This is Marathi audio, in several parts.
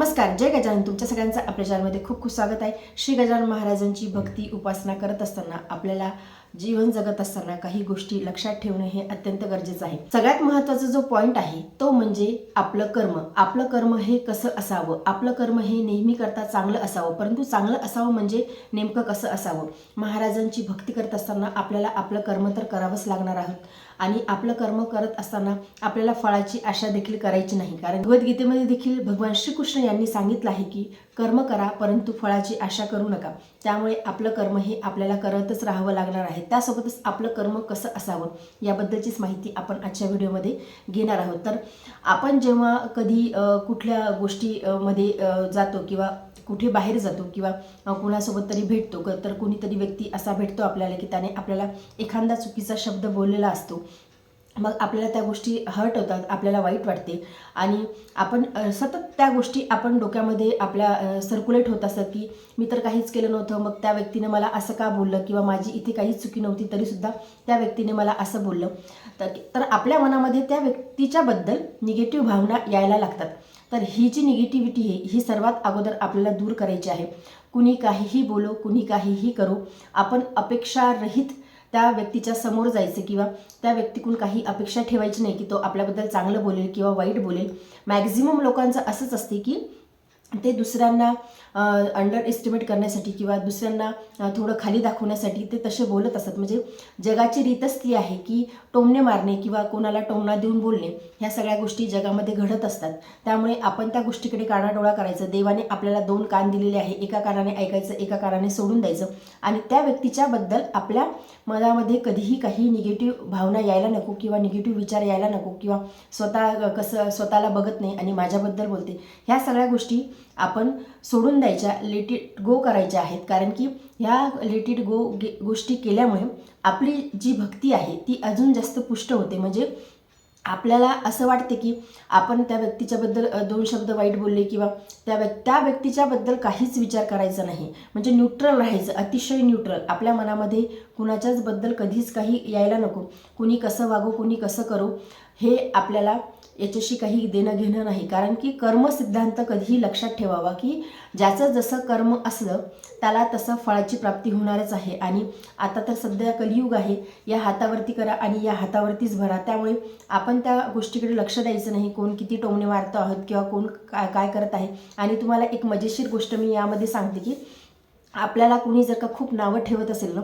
नमस्कार जय गजानन. तुमच्या सगळ्यांचं आपल्या चॅनलमध्ये खूप खूप स्वागत आहे. श्री गजानन महाराजांची भक्ती उपासना करत असताना आपल्याला जीवन जगत असताना काही गोष्टी लक्षात ठेवणं हे अत्यंत गरजेचं आहे. सगळ्यात महत्त्वाचा जो पॉईंट आहे तो म्हणजे आपलं कर्म. आपलं कर्म हे कसं असावं? आपलं कर्म हे नेहमी करता चांगलं असावं? परंतु चांगलं असावं म्हणजे नेमकं कसं असावं? महाराजांची भक्ती करत असताना आपल्याला आपलं कर्म तर करावंच लागणार आहोत. आणि आपलं कर्म करत असताना आपल्याला फळाची आशा देखील करायची नाही. कारण भगवद्गीतेमध्ये देखील भगवान श्रीकृष्ण यांनी सांगितलं आहे की कर्म करा परंतु फळाची आशा करू नका. त्यामुळे आपलं कर्म हे आपल्याला करतच राहावं लागणार आहे. त्यासोबतच आपलं कर्म कसं असावं याबद्दलचीच माहिती आपण आजच्या व्हिडिओमध्ये घेणार आहोत. तर आपण जेव्हा कधी कुठल्या गोष्टीमध्ये जातो किंवा कुठे बाहेर जातो किंवा कोणासोबत कुणासोबत तरी भेटतो तर कोणीतरी व्यक्ती असा भेटतो आपल्याला की त्याने आपल्याला एखादा चुकीचा शब्द बोललेला असतो. मग आपल्याला त्या गोष्टी हर्ट होतात आपल्याला वाईट वाटते. आणि आपण सतत त्या गोष्टी आपण डोक्यामध्ये आपल्या सर्क्युलेट होत असतात की मी तर काहीच केलं नव्हतं मग त्या व्यक्तीने मला असं का बोललं किंवा माझी इथे काहीच चुकी नव्हती तरीसुद्धा त्या व्यक्तीने मला असं बोललं. तर तर आपल्या मनामध्ये त्या व्यक्तीच्याबद्दल निगेटिव्ह भावना यायला लागतात. तर ही जी निगेटिव्हिटी आहे ही सर्वात अगोदर आपल्याला दूर करायची आहे. कुणी काहीही बोलो कुणी काहीही करो आपण अपेक्षारहित त्या व्यक्तीच्या समोर जायचं किंवा त्या व्यक्तीकडून काही अपेक्षा ठेवायची नाही की तो आपल्याबद्दल चांगलं बोलेल किंवा वाईट बोलेल. मॅक्झिमम लोकांचं असंच असते की ते दुसऱ्यांना अंडर एस्टिमेट करण्यासाठी किंवा दुसऱ्यांना थोडं खाली दाखवण्यासाठी ते तसे बोलत असतात. म्हणजे जगाची रीतच ती आहे की टोमणे मारणे किंवा कोणाला टोमणा देऊन बोलणे ह्या सगळ्या गोष्टी जगामध्ये घडत असतात. त्यामुळे आपण त्या गोष्टीकडे कानाडोळा करायचं. देवाने आपल्याला दोन कान दिलेले आहे. एका कानाने ऐकायचं एका कानाने सोडून द्यायचं. आणि त्या व्यक्तीच्याबद्दल आपल्या मनामध्ये कधीही काही निगेटिव्ह भावना यायला नको किंवा निगेटिव्ह विचार यायला नको किंवा स्वतः कसं स्वतःला बघत नाही आणि माझ्याबद्दल बोलते. ह्या सगळ्या गोष्टी आपण सोडून द्यायच्या लेट इट गो करायच्या आहेत. कारण की ह्या लेट इट गो गे गोष्टी केल्यामुळे आपली जी भक्ती आहे ती अजून जास्त पुष्ट होते. म्हणजे आपल्याला असं वाटते की आपण त्या व्यक्तीच्याबद्दल दोन शब्द वाईट बोलले किंवा त्या व्यक् त्या व्यक्तीच्याबद्दल काहीच विचार करायचा नाही. म्हणजे न्यूट्रल राहायचं अतिशय न्यूट्रल आपल्या मनामध्ये कुणाच्याच बद्दल कधीच काही यायला नको. कुणी कसं वागू कुणी कसं करू हे आपल्याला याच्याशी काही देणं घेणं नाही. कारण की कर्म सिद्धांत कधीही लक्षात ठेवावा की ज्याचं जसं कर्म असलं त्याला तसं फळाची प्राप्ती होणारच आहे. आणि आता तर सध्या कलियुग आहे. या हातावरती करा आणि या हातावरतीच भरा. त्यामुळे आपण त्या गोष्टीकडे लक्ष द्यायचं नाही. कोण किती टोमणे मारतो आहोत किंवा कोण काय काय करत आहे. आणि तुम्हाला एक मजेशीर गोष्ट मी यामध्ये सांगते की आपल्याला कुणी जर का खूप नावं ठेवत असेल ना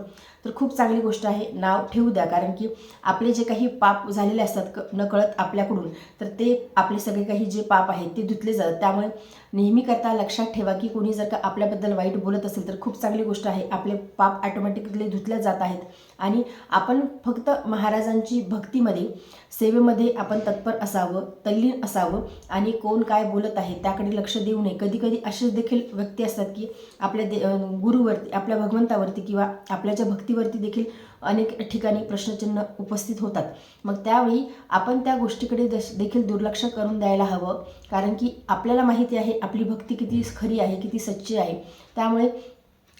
तर खूप चांगली गोष्ट आहे. नाव ठेवू द्या. कारण की आपले जे काही पाप झालेले असतात क नकळत आपल्याकडून तर ते आपले सगळे काही जे पाप आहेत ते धुतले जातात. त्यामुळे नेहमी करता लक्षात ठेवा की कोणी जर का आपल्याबद्दल वाईट बोलत असेल तर खूप चांगली गोष्ट आहे. आपले पाप ॲटोमॅटिकली धुतल्या जात आहेत. आणि आपण फक्त महाराजांची भक्तीमध्ये सेवेमध्ये आपण तत्पर असावं तल्लीन असावं. आणि कोण काय बोलत आहे त्याकडे लक्ष देऊ नये. कधी कधी असे देखील व्यक्ती असतात की आपल्या दे गुरुवरती आपल्या भगवंतावरती किंवा आपल्या ज्या भक्ती भक्तीवरती देखील अनेक ठिकाणी प्रश्नचिन्ह उपस्थित होतात. मग त्यावेळी आपण त्या गोष्टीकडे दश देखील दुर्लक्ष करून द्यायला हवं. कारण की आपल्याला माहिती आहे आपली भक्ती किती खरी आहे किती सच्ची आहे. त्यामुळे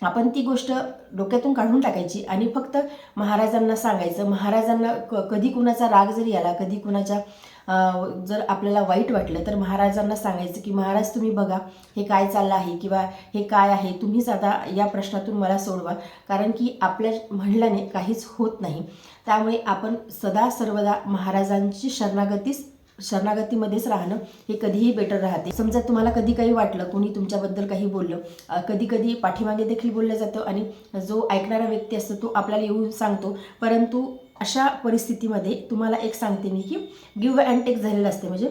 आपण ती गोष्ट डोक्यातून काढून टाकायची आणि फक्त महाराजांना सांगायचं. महाराजांना क कधी कुणाचा राग जरी आला कधी कुणाच्या जर आपल्याला वाईट वाटलं तर महाराजांना सांगायचं की महाराज तुम्ही बघा हे काय चाललं आहे किंवा हे काय आहे? तुम्हीच आता या प्रश्नातून मला सोडवा. कारण की आपल्या म्हणल्याने काहीच होत नाही. त्यामुळे आपण सदा सर्वदा महाराजांची शरणागतीच शरणागतीमध्येच राहणं हे कधीही बेटर राहते. समजा तुम्हाला कधी काही वाटलं कोणी तुमच्याबद्दल काही बोललं कधी कधी पाठीमागे देखील बोललं जातं आणि जो ऐकणारा व्यक्ती असतो तो आपल्याला येऊन सांगतो. परंतु अशा परिस्थितीमध्ये तुम्हाला एक सांगते मी की गिव्ह अँड टेक झालेलं असते. म्हणजे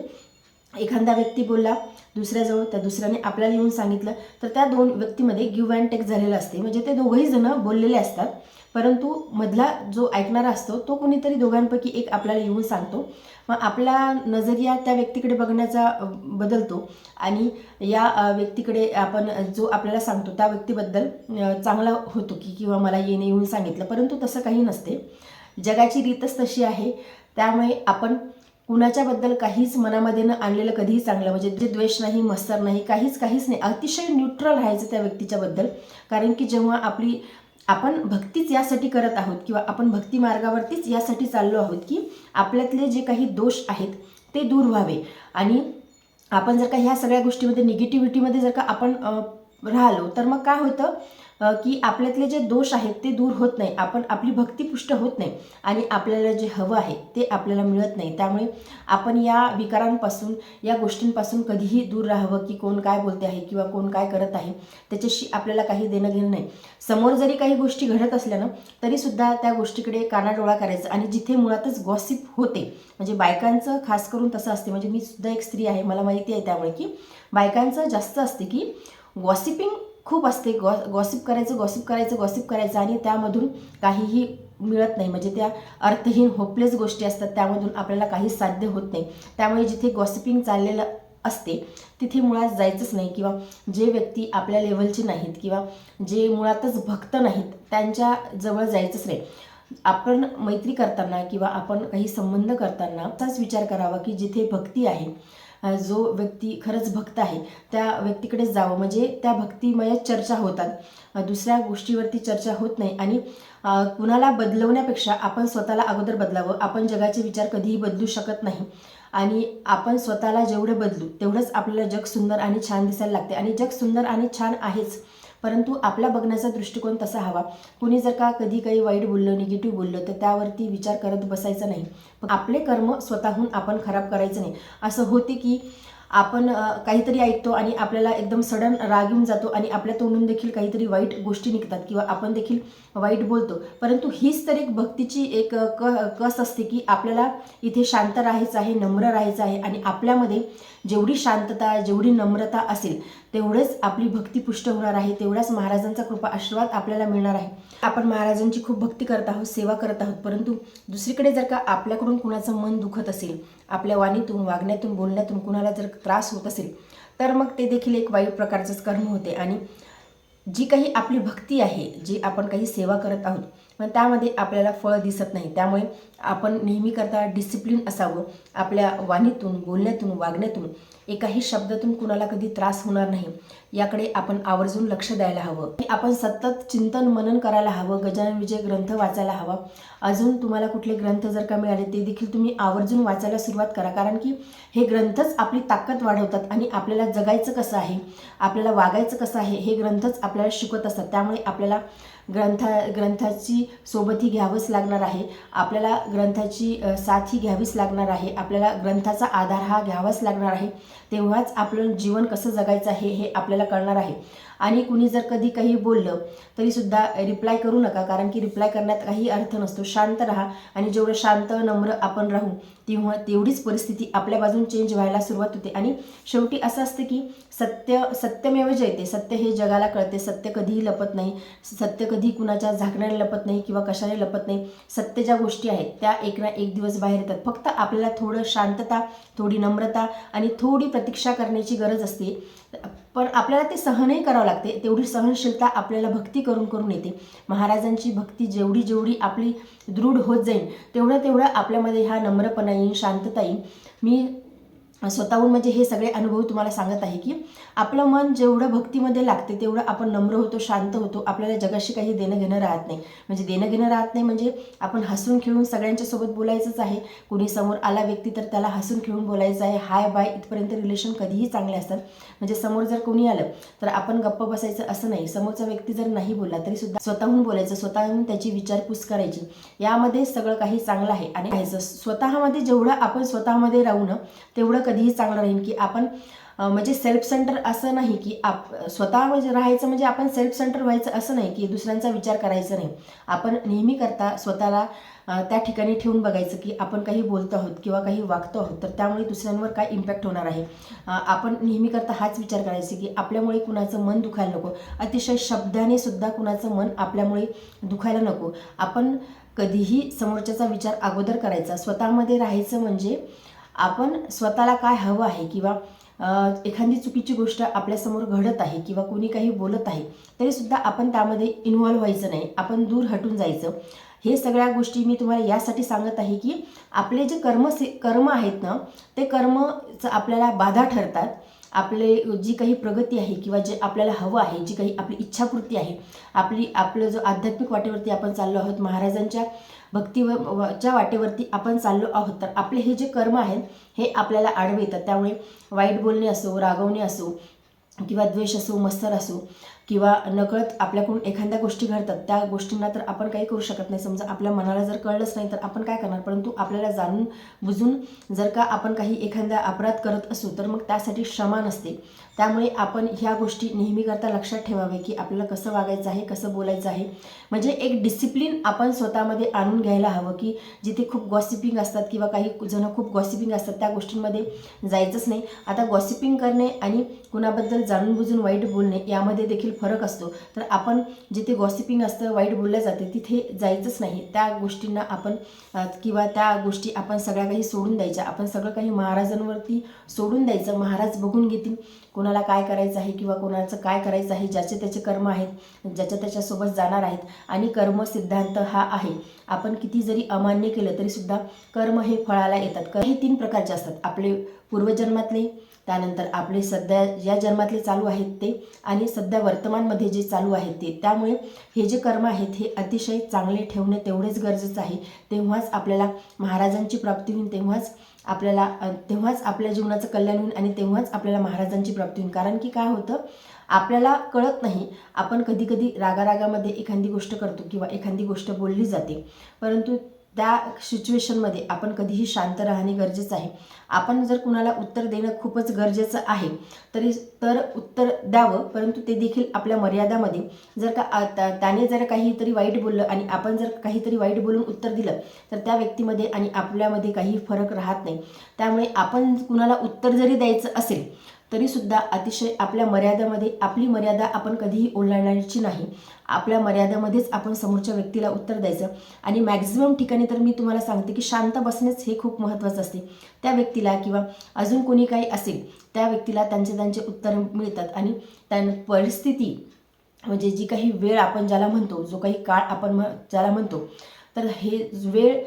एखादा व्यक्ती बोलला दुसऱ्याजवळ त्या दुसऱ्याने आपल्याला येऊन सांगितलं तर त्या दोन व्यक्तीमध्ये गिव्ह अँड टेक झालेलं असते. म्हणजे ते दोघंही जण बोललेले असतात परंतु मधला जो ऐकणारा असतो तो कोणीतरी दोघांपैकी एक आपल्याला येऊन सांगतो. मग आपला नजरिया त्या व्यक्तीकडे बघण्याचा बदलतो आणि या व्यक्तीकडे आपण जो आपल्याला सांगतो त्या व्यक्तीबद्दल चांगला होतो की किंवा मला येणे येऊन सांगितलं परंतु तसं काही नसते. जगाची रीतच तशी आहे. त्यामुळे आपण कुणाच्याबद्दल काहीच मनामध्ये न आणलेलं कधीही चांगलं म्हणजे जे द्वेष नाही मस्तर नाही काहीच काहीच नाही अतिशय न्यूट्रल राहायचं त्या व्यक्तीच्याबद्दल. कारण की जेव्हा आपली आपण भक्तीच यासाठी करत आहोत किंवा आपण भक्ती मार्गावरतीच यासाठी चाललो आहोत की आपल्यातले जे काही दोष आहेत ते दूर व्हावे. आणि आपण जर का ह्या सगळ्या गोष्टीमध्ये निगेटिव्हिटीमध्ये जर का आपण राहिलो तर मग काय होतं? की आपल्यातले जे दोष आहेत ते दूर होत नाही. आपण आपली भक्ती पुष्ट होत नाही आणि आपल्याला जे हवं आहे ते आपल्याला मिळत नाही. त्यामुळे आपण या विकारांपासून या गोष्टींपासून कधीही दूर राहावं की कोण काय बोलते आहे किंवा कोण काय करत आहे त्याच्याशी आपल्याला काही देणं घेणं नाही. समोर जरी काही गोष्टी घडत असल्या ना तरीसुद्धा त्या गोष्टीकडे कानाडोळा करायचा आणि जिथे मुळातच गॉसिप होते म्हणजे बायकांचं खास करून तसं असते. म्हणजे मी सुद्धा एक स्त्री आहे मला माहिती आहे त्यामुळे की बायकांचं जास्त असते की गॉसिपिंग खूप असते. गॉ गॉसिप करायचं गॉसिप करायचं गॉसिप करायचं आणि त्यामधून काहीही मिळत नाही. म्हणजे त्या अर्थहीन होपलेस गोष्टी असतात. त्यामधून आपल्याला काही साध्य होत नाही. त्यामुळे जिथे गॉसिपिंग चाललेलं असते तिथे मुळात जायचंच नाही. किंवा जे व्यक्ती आपल्या लेवलचे नाहीत किंवा जे मुळातच भक्त नाहीत त्यांच्या जवळ जायचंच नाही. आपण मैत्री करताना किंवा आपण काही संबंध करताना असाच विचार करावा की जिथे भक्ती आहे जो व्यक्ती खरंच भक्त आहे त्या व्यक्तीकडेच जावं. म्हणजे त्या भक्तिमय चर्चा होतात. दुसऱ्या गोष्टीवरती चर्चा होत नाही. आणि कुणाला बदलवण्यापेक्षा आपण स्वतःला अगोदर बदलावं. आपण जगाचे विचार कधीही बदलू शकत नाही. आणि आपण स्वतःला जेवढं बदलू तेवढंच आपल्याला जग सुंदर आणि छान दिसायला लागते. आणि जग सुंदर आणि छान आहेच. परंतु आपला बघण्याचा दृष्टिकोन तसा हवा. कुणी जर का कधी काही वाईट बोललं निगेटिव्ह बोललं तर त्यावरती विचार करत बसायचा नाही. आपले कर्म स्वतःहून आपण खराब करायचं नाही. असं होते की आपण काहीतरी ऐकतो आणि आपल्याला एकदम सडन राग येऊन जातो आणि आपल्या तोंडून देखील काहीतरी वाईट गोष्टी निघतात किंवा आपण देखील वाईट बोलतो. परंतु हीच तर एक भक्तीची एक क कस असते की आपल्याला इथे शांत राहायचं आहे नम्र राहायचं आहे आणि आपल्यामध्ये जेवढी शांतता जेवढी नम्रता असेल तेवढेच आपली भक्ती पुष्ट होणार आहे तेवढाच महाराजांचा कृपा आशीर्वाद आपल्याला मिळणार आहे. आपण महाराजांची खूप भक्ती करत आहोत सेवा करत आहोत परंतु दुसरीकडे जर का आपल्याकडून कुणाचं मन दुखत असेल आपल्या वाणीतून वागण्यातून बोलण्यातून कुणाला जर त्रास होत असेल तर मग ते देखील एक वाईट प्रकारचंच कर्म होते. आणि जी काही आपली भक्ती आहे जी आपण काही सेवा करत आहोत पण त्यामध्ये आपल्याला फळ दिसत नाही. त्यामुळे आपण नेहमी करता डिसिप्लिन असावं. आपल्या वाणीतून बोलण्यातून वागण्यातून एकाही शब्दातून कुणाला कधी त्रास होणार नाही. याकडे आपण आवर्जून लक्ष द्यायला हवं. आपण सतत चिंतन मनन करायला हवं. गजानन विजय ग्रंथ वाचायला हवा. अजून तुम्हाला कुठले ग्रंथ जर का मिळाले ते देखील तुम्ही आवर्जून वाचायला सुरुवात करा. कारण की हे ग्रंथच आपली ताकद वाढवतात आणि आपल्याला जगायचं कसं आहे आपल्याला वागायचं कसं आहे हे ग्रंथच आपल्याला शिकवत असतात. त्यामुळे आपल्याला ग्रंथा ग्रंथाची सोबतही घ्यावंच लागणार आहे. आपल्याला ग्रंथाची साथ ही घ्यावीच लागणार आहे. आपल्याला ग्रंथाचा आधार हा घ्यावाच लागणार आहे. तेव्हाच आपलं जीवन कसं जगायचं आहे हे आपल्याला कळणार आहे. आणि कुणी जर कधी काही बोललं तरीसुद्धा रिप्लाय करू नका कारण की रिप्लाय करण्यात काही अर्थ नसतो. शांत राहा आणि जेवढं शांत नम्र आपण राहू तेव्हा तेवढीच परिस्थिती आपल्या बाजून चेंज व्हायला सुरुवात होते. आणि शेवटी असं असतं की सत्य सत्यमेव जयते. सत्य हे जगाला कळते. सत्य कधीही लपत नाही. सत्य कधी कुणाच्या झाकण्याने लपत नाही किंवा कशाने लपत नाही. सत्य ज्या गोष्टी आहेत त्या एक ना एक दिवस बाहेर येतात. फक्त आपल्याला थोडं शांतता थोडी नम्रता आणि थोडी प्रतीक्षा करण्याची गरज असते. पण आपल्याला ते सहनही करावं लागते. तेवढी सहनशीलता आपल्याला भक्ती करून करून येते. महाराजांची भक्ती जेवढी जेवढी आपली दृढ होत जाईल तेवढं तेवढं आपल्यामध्ये ह्या नम्रपणा येईल शांतता येईल मी स्वतःहून म्हणजे हे सगळे अनुभव तुम्हाला सांगत आहे की आपलं मन जेवढं भक्तीमध्ये लागते तेवढं आपण नम्र होतो शांत होतो. आपल्याला जगाशी काही देणं घेणं राहत नाही. म्हणजे देणं घेणं राहत नाही म्हणजे आपण हसून खेळून सगळ्यांच्या सोबत बोलायचंच आहे. कुणी समोर आला व्यक्ती तर त्याला हसून खेळून बोलायचं आहे. हाय बाय इथपर्यंत रिलेशन कधीही चांगले असतात. म्हणजे समोर जर कोणी आलं तर आपण गप्प बसायचं असं नाही. समोरचा व्यक्ती जर नाही बोलला तरी सुद्धा स्वतःहून बोलायचं स्वतःहून त्याची विचारपूस करायची. यामध्ये सगळं काही चांगलं आहे आणि स्वतःमध्ये जेवढं आपण स्वतःमध्ये राहू ना तेवढं कधीही चांगलं राहील की आपण म्हणजे सेल्फ सेंटर असं नाही की आप स्वतः म्हणजे राहायचं म्हणजे आपण सेल्फ सेंटर व्हायचं असं नाही की दुसऱ्यांचा विचार करायचा नाही. आपण नेहमी करता स्वतःला त्या ठिकाणी ठेवून बघायचं की आपण काही बोलतो आहोत किंवा काही वागतो आहोत तर त्यामुळे दुसऱ्यांवर काय इम्पॅक्ट होणार आहे? आपण नेहमी करता हाच विचार करायचा की आपल्यामुळे कुणाचं मन दुखायला नको. अतिशय शब्दाने सुद्धा कुणाचं मन आपल्यामुळे दुखायला नको. आपण कधीही समोरच्याचा विचार अगोदर करायचा. स्वतःमध्ये राहायचं म्हणजे आपण स्वतःला काय हवं आहे किंवा एखादी चुकीची गोष्ट आपल्यासमोर घडत आहे किंवा कोणी काही बोलत आहे तरीसुद्धा आपण त्यामध्ये इन्व्हॉल्व्ह व्हायचं नाही. आपण दूर हटून जायचं. हे सगळ्या गोष्टी मी तुम्हाला यासाठी सांगत आहे की आपले जे कर्म से कर्म आहेत ना ते कर्मचं आपल्याला बाधा ठरतात. आपले जी काही प्रगती आहे किंवा जे आपल्याला हवं आहे जी काही आपली इच्छापूर्ती आहे आपली आपलं जो आध्यात्मिक वाटेवरती आपण चाललो आहोत महाराजांच्या भक्ती च्या वाटेवरती आपण चाललो आहोत तर आपले हे जे कर्म आहेत हे आपल्याला आडवे येतात त्यामुळे वाईट बोलणे असो रागवणे असो किंवा द्वेष असो मत्सर असो किंवा नकळत आपल्याकडून एखाद्या गोष्टी घडतात त्या गोष्टींना तर आपण काही करू शकत नाही. समजा आपल्या मनाला जर कळलंच नाही तर आपण काय करणार? परंतु आपल्याला जाणून बुजून जर का आपण काही एखादा अपराध करत असू तर मग त्यासाठी क्षमा नसते. त्यामुळे आपण ह्या गोष्टी नेहमीकरता लक्षात ठेवावे की आपल्याला कसं वागायचं आहे कसं बोलायचं आहे. म्हणजे एक डिसिप्लिन आपण स्वतःमध्ये आणून घ्यायला हवं की जिथे खूप गॉसिपिंग असतात किंवा काही जण खूप गॉसिपिंग असतात त्या गोष्टींमध्ये जायचंच नाही. आता गॉसिपिंग करणे आणि कुणाबद्दल जाणून बुजून वाईट बोलणे यामध्ये देखील फरक असतो. तर आपण जिथे गॉसिपिंग असतं वाईट बोललं जाते तिथे जायचंच नाही. त्या गोष्टींना आपण किंवा त्या गोष्टी आपण सगळ्या काही सोडून द्यायच्या. आपण सगळं काही महाराजांवरती सोडून द्यायचं. महाराज बघून घेतील कोणाला काय करायचं आहे किंवा कोणाचं काय करायचं आहे. ज्याचे त्याचे कर्म आहेत ज्याच्या त्याच्यासोबत जाणार आहेत. आणि कर्म सिद्धांत हा आहे. आपण किती जरी अमान्य केलं तरीसुद्धा कर्म हे फळाला येतात. कर्म हे तीन प्रकारचे असतात. आपले पूर्वजन्मातले त्यानंतर आपले सध्या या जन्मातले चालू आहेत ते आणि सध्या वर्तमानमध्ये जे चालू आहेत ते. त्यामुळे हे जे कर्म आहेत हे अतिशय चांगले ठेवणे तेवढेच गरजेचं आहे. तेव्हाच आपल्याला महाराजांची प्राप्ती होईल तेव्हाच आपल्याला तेव्हाच आपल्या जीवनाचं कल्याण होईल आणि तेव्हाच आपल्याला महाराजांची प्राप्ती होईल. कारण की काय होतं? आपल्याला कळत नाही. आपण कधीकधी रागारागामध्ये एखादी गोष्ट करतो किंवा एखादी गोष्ट बोलली जाते. परंतु त्या सिच्युएशनमध्ये आपण कधीही शांत राहणे गरजेचं आहे. आपण जर कुणाला उत्तर देणं खूपच गरजेचं आहे तरी तर उत्तर द्यावं परंतु ते देखील आपल्या मर्यादामध्ये. जर का त्या- त्याने जर काहीतरी वाईट बोललं आणि आपण जर काहीतरी वाईट बोलून उत्तर दिलं तर त्या व्यक्तीमध्ये आणि आपल्यामध्ये काही फरक राहत नाही. त्यामुळे आपण कुणाला उत्तर जरी द्यायचं असेल तरीसुद्धा अतिशय आपल्या मर्यादामध्ये आपली मर्यादा आपण कधीही ओलांडायची नाही. आपल्या मर्यादामध्येच आपण समोरच्या व्यक्तीला उत्तर द्यायचं. आणि मॅक्झिमम ठिकाणी तर मी तुम्हाला सांगते की शांत बसणेच हे खूप महत्त्वाचं असते. त्या व्यक्तीला किंवा अजून कोणी काही असेल त्या व्यक्तीला त्यांचे त्यांचे उत्तर मिळतात. आणि त्या परिस्थिती म्हणजे जी काही वेळ आपण ज्याला म्हणतो जो काही काळ आपण म ज्याला म्हणतो तर हे वेळ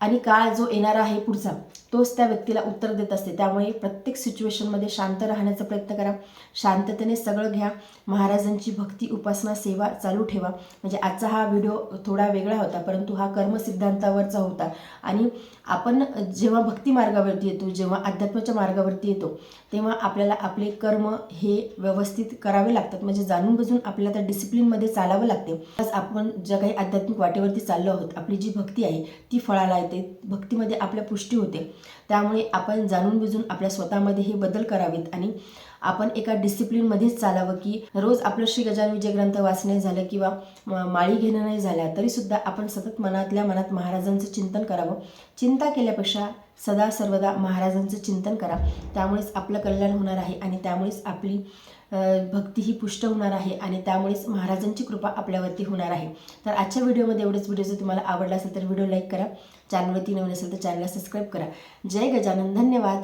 आणि काळ जो येणारा आहे पुढचा तोच त्या व्यक्तीला उत्तर देत असते. त्यामुळे प्रत्येक सिच्युएशनमध्ये शांत राहण्याचा प्रयत्न करा. शांततेने सगळं घ्या. महाराजांची भक्ती उपासना सेवा चालू ठेवा. म्हणजे आजचा हा व्हिडिओ थोडा वेगळा होता परंतु हा कर्मसिद्धांतावरचा होता. आणि आपण जेव्हा भक्ती मार्गावरती येतो जेव्हा अध्यात्माच्या मार्गावरती येतो तेव्हा आपल्याला आपले कर्म हे व्यवस्थित करावे लागतात. म्हणजे जाणून बुजून आपल्याला त्या डिसिप्लिनमध्ये चालावं लागते. आज आपण ज्या काही आध्यात्मिक वाटेवरती चाललो आहोत आपली जी भक्ती आहे ती फळाला येते. भक्तीमध्ये आपल्या पुष्टी होते. त्यामुळे आपण जाणून बुजून आपल्या स्वतःमध्ये हे बदल करावेत आणि आपण एका डिसिप्लिनमध्येच चालावं की रोज आपलं श्री गजान विजय ग्रंथ वाचणे झालं किंवा माळी घेणं नाही झाल्या तरीसुद्धा आपण सतत मनातल्या मनात महाराजांचं चिंतन करावं. चिंता केल्यापेक्षा सदा सर्वदा महाराजांचं चिंतन करा. त्यामुळेच आपलं कल्याण होणार आहे आणि त्यामुळेच आपली भक्ती ही पुष्ट होणार आहे आणि त्यामुळेच महाराजांची कृपा आपल्यावरती होणार आहे. तर आजच्या व्हिडिओमध्ये एवढंच. व्हिडिओ जर तुम्हाला आवडला असेल तर व्हिडिओ लाईक करा. चॅनलवरती नवीन असेल तर चॅनलला सबस्क्राईब करा. जय गजानन. धन्यवाद.